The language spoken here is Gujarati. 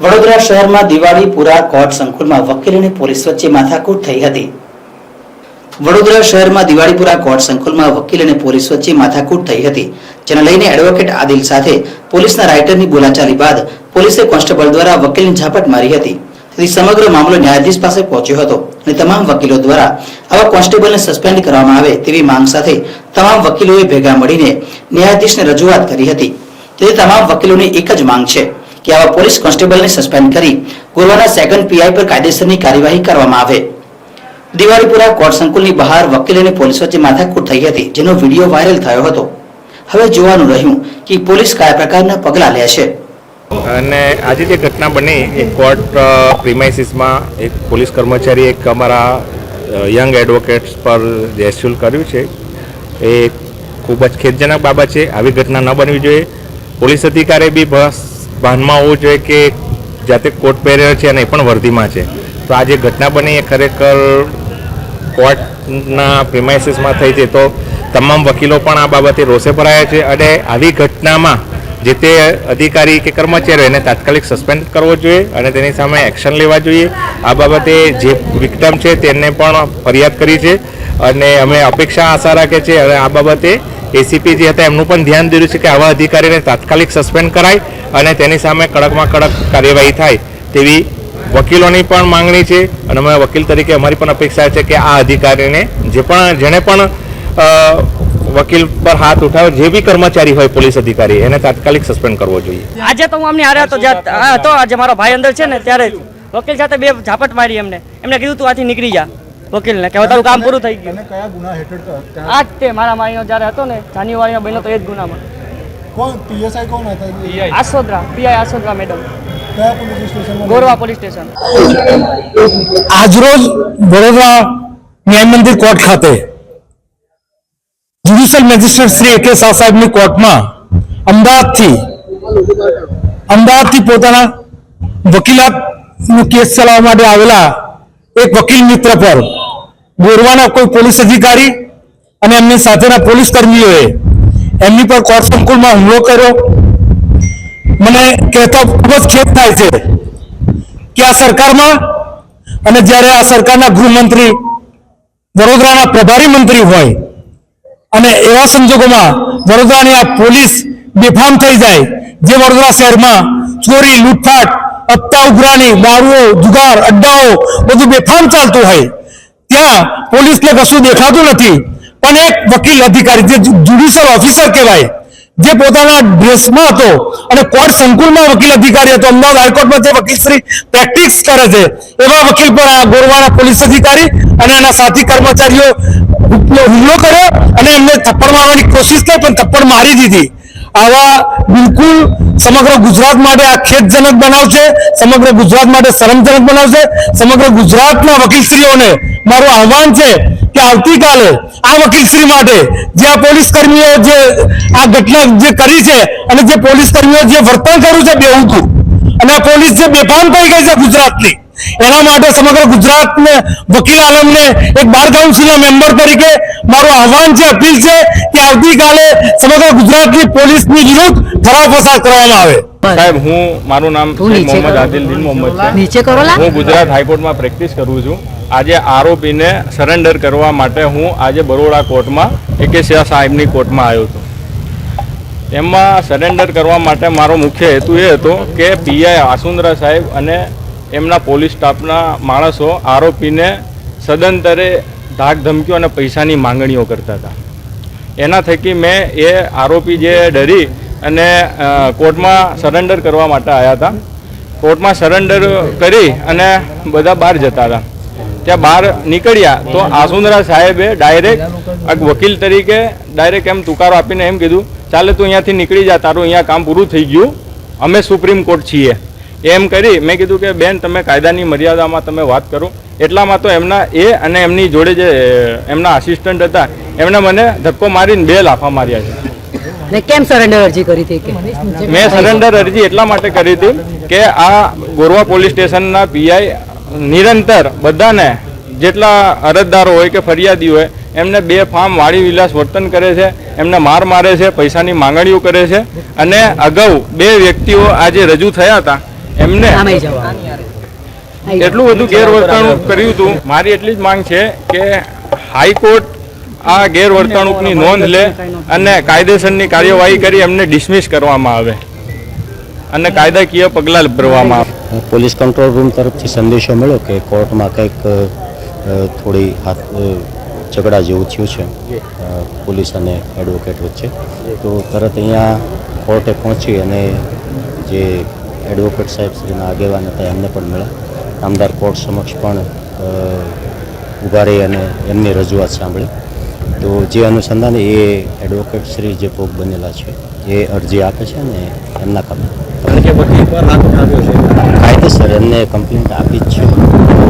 વડોદરા શહેરમાં દિવાળીપુરા કોર્ટ સંકુલમાં વકીલ અને પોલીસ વચ્ચે માથાકૂટ થઈ હતી. વડોદરા શહેરમાં દિવાળીપુરા કોર્ટ સંકુલમાં વકીલ અને પોલીસ વચ્ચે માથાકૂટ થઈ હતી. જેને લઈને એડવોકેટ આદિલ સાથે પોલીસના રાઇટરની બોલાચાલી બાદ પોલીસે કોન્સ્ટેબલ દ્વારા વકીલની ઝાપટ મારી હતી. તેથી સમગ્ર મામલો ન્યાયાધીશ પાસે પહોંચ્યો હતો અને તમામ વકીલો દ્વારા આવા કોન્સ્ટેબલને સસ્પેન્ડ કરવામાં આવે તેવી માંગ સાથે તમામ વકીલોએ ભેગા મળીને ન્યાયાધીશને રજૂઆત કરી હતી. તેથી તમામ વકીલોની એક જ માંગ છે કે આવા પોલીસ કોન્સ્ટેબલને સસ્પેન્ડ કરી ગોરવાના સેકન્ડ પીઆઈ પર કાયદેસરની કાર્યવાહી કરવામાં આવે. દિવાળીપુરા કોર્ટ સંકુલની બહાર વકીલ અને પોલીસ વચ્ચે માથાકૂટ થઈ હતી, જેનો વીડિયો વાયરલ થયો હતો. હવે જોવાનું રહ્યું કે પોલીસ કયા પ્રકારના પગલાં લે છે. અને આજે જે ઘટના બની એ કોર્ટ પ્રિમાઇસીસમાં એક પોલીસ કર્મચારી એક અમારા યંગ એડવોકેટ્સ પર જેસ્યુલ કર્યું છે, એ ખૂબ જ ખેદજનક બાબત છે. આવી ઘટના ન બનવી જોઈએ. પોલીસ અધિકારી બી બસ ભાનમાં હોવું જોઈએ કે જાતે કોટ પહેર્યો છે અને એ પણ વર્ધીમાં છે. તો આ જે ઘટના બની એ ખરેખર કોર્ટના પ્રિમાઇસીસમાં થઈ છે. તો તમામ વકીલો પણ આ બાબતે રોષે ભરાયા છે. અને આવી ઘટનામાં જે તે અધિકારી કે કર્મચારીઓ એને તાત્કાલિક સસ્પેન્ડ કરવો જોઈએ અને તેની સામે એક્શન લેવા જોઈએ. આ બાબતે જે વિક્ટમ છે તેને પણ ફરિયાદ કરી છે અને અમે અપેક્ષા આશા રાખે છે અને આ બાબતે એસીપી જે હતા એમનું પણ ધ્યાન દોર્યું છે કે આવા અધિકારીને તાત્કાલિક સસ્પેન્ડ કરાય અને તેની સામે કડકમાં કડક કાર્યવાહી થાય તેવી વકીલોની પણ માંગણી છે. અને અમે વકીલ તરીકે અમારી પણ અપેક્ષા છે કે આ અધિકારીને જે પણ, જેણે પણ વકીલ પર હાથ ઉઠાવે જે બી કર્મચારી હોય પોલીસ અધિકારી એને તાત્કાલિક સસ્પેન્ડ કરવો જોઈએ. આજે તો હું અમને હારે હતો હતો આજે મારો ભાઈ અંદર છે ને ત્યારે વકીલ સાથે બે ઝાપટ મારી એમને. એમને કીધું તું આથી નીકળી જા. વકીલને કે તારું કામ પૂરું થઈ ગયું. અને કયા ગુના હેઠળ આ જ તે મારા મારીનો જ્યારે હતો ને જાન્યુઆરીનો બન્યો તો એ જ ગુનામાં. કોણ? પીએસઆઈ કોણ હતા? Asodara PI Asodara madam. કયા પોલીસ સ્ટેશનમાં ગોરવા પોલીસ સ્ટેશન. આજરોજ વડોદરા ન્યાય મંદિર કોર્ટ ખાતે જ્યુડિશિયલ મેજિસ્ટ્રેટ શ્રી એ કે શાહ સાહેબની કોર્ટમાં અમદાવાદથી અમદાવાદથી પોતાના વકીલાતનું કેસ ચલાવવા માટે આવેલા એક વકીલ મિત્ર પર ગોરવાના કોઈ પોલીસ અધિકારી અને એમની સાથેના પોલીસ કર્મીઓએ એમની પર કોર્ટ સંકુલમાં હુમલો કર્યો મને કહેતા ખૂબ જ ખેદ થાય છે કે આ સરકારમાં અને જ્યારે આ સરકારના ગૃહમંત્રી વડોદરાના પ્રભારી મંત્રી હોય અને એવા સંજોગોમાં વડોદરાની આ પોલીસ બેફામ થઈ જાય જે વડોદરા શહેરમાં ચોરી, લૂંટફાટ અત્તા ઉઘરાણી દારૂઓ જુગાર, અડ્ડાઓ બધું બેફામ ચાલતું હોય. ત્યાં પોલીસને કશું દેખાતું નથી. પણ એક વકીલ અધિકારી, જે જ્યુડિશિયલ ઓફિસર કહેવાય, જે પોતાના ડ્રેસમાં હતો અને કોર્ટ સંકુલમાં વકીલ અધિકારી હતો. અમદાવાદ હાઈકોર્ટમાં જે વકીલશ્રી પ્રેક્ટિસ કરે છે, એવા વકીલ પર આ ગોરવાના પોલીસ અધિકારી અને એના સાથી કર્મચારીઓ હુમલો કર્યો અને એમને થપ્પડ મારવાની કોશિશ કરી, પણ થપ્પડ મારી દીધી. આવા બિલકુલ સમગ્ર ગુજરાત માટે આ ખેદજનક બનાવ છે, સમગ્ર ગુજરાત માટે શરમજનક બનાવ છે, સમગ્ર ગુજરાતના વકીલશ્રીઓને મારું આહવાન છે કે આવતીકાલે આ વકીલશ્રી માટે જે આ પોલીસ કર્મીઓ જે આ ઘટના જે કરી છે અને જે પોલીસ કર્મીઓ જે વર્તન કર્યું છે બેહુતું, અને આ પોલીસ જે બેફામ થઈ ગઈ છે ગુજરાતની એના માટે સમગ્ર ગુજરાતને વકીલ આલમને એક બાર કાઉન્સિલના મેમ્બર તરીકે મારું આહવાન છે અપીલ છે કે આવતીકાલે સમગ્ર ગુજરાતની પોલીસની વિરુદ્ધ ઠરાવ પસાર કરવામાં આવે. સાહેબ હું મારું નામ મોહમ્મદ આદિલ દિન મોહમ્મદ છે. નીચે કરો હું ગુજરાત હાઈકોર્ટમાં પ્રેક્ટિસ કરું છું. આજે આરોપીને સરેન્ડર કરવા માટે હું આજે બરોડા કોર્ટમાં એકેશિયા શાહ સાહેબની કોર્ટમાં આવ્યો હતો એમાં સરેન્ડર કરવા માટે મારો મુખ્ય હેતુ એ હતો કે પીઆઈ આસુંદરા સાહેબ અને એમના પોલીસ સ્ટાફના માણસો આરોપીને સદંતરે ધાક ધમકીઓ અને પૈસાની માંગણીઓ કરતા હતા. એના થકી મેં એ આરોપી જે ડરી અને કોર્ટમાં સરેન્ડર કરવા માટે આવ્યા હતા. કોર્ટમાં સરેન્ડર કરી અને બધા બહાર જતા હતા. ત્યાં બહાર નીકળ્યા તો આસુંદરા સાહેબે ડાયરેક્ટ એક વકીલ તરીકે ડાયરેક્ટ એમ તુકારો આપીને એમ કીધું, ચાલે તું અહીંયાથી નીકળી જા, તારું અહીંયા કામ પૂરું થઈ ગયું. અમે સુપ્રીમ કોર્ટ છીએ. એમ કરી મેં કીધું કે બેન તમે કાયદાની મર્યાદામાં તમે વાત કરો. એટલામાં તો એમના એ અને એમની જોડે જે એમના આસિસ્ટન્ટ હતા એમણે મને ધક્કો મારીને બે લાફા માર્યા છે. ને કેમ સરેન્ડર અરજી કરી હતી મેં સરેન્ડર અરજી એટલા માટે કરી હતી કે આ ગોરવા પોલીસ સ્ટેશનના પીઆઈ નિરંતર બધાને જેટલા અરજદારો હોય કે ફરિયાદી હોય એમને બે ફાર્મ વાડી વિલાસ વર્તન કરે છે એમને માર મારે છે પૈસાની માંગણીઓ કરે છે અને અગાઉ બે વ્યક્તિઓ આજે રજૂ થયા હતા એમને. એટલું બધું ગેરવર્તણૂક કર્યું હતું મારી એટલી જ માંગ છે કે હાઈકોર્ટ આ ગેરવર્તણૂકની નોંધ લે અને કાયદેસરની કાર્યવાહી કરી એમને ડિસમિસ કરવામાં આવે. અને કાયદાકીય પગલાં ભરવામાં આવે. પોલીસ કંટ્રોલ રૂમ તરફથી સંદેશો મળ્યો કે કોર્ટમાં કંઈક થોડી હાથ ઝઘડા જેવું થયું છે. પોલીસ અને એડવોકેટ વચ્ચે. તો તરત અહીંયા કોર્ટે પહોંચી અને જે એડવોકેટ સાહેબ શ્રીના આગેવાન હતા એમને પણ મળ્યા. નામદાર કોર્ટ સમક્ષ પણ ઊભા રહી અને એમની રજૂઆત સાંભળી. તો જે અનુસંધાને એ એડવોકેટ શ્રી જે ભોગ બનેલા છે એ અરજી આપે છે ને એમના કામ કાયદેસર એમને કમ્પ્લેન્ટ આપી જ છે.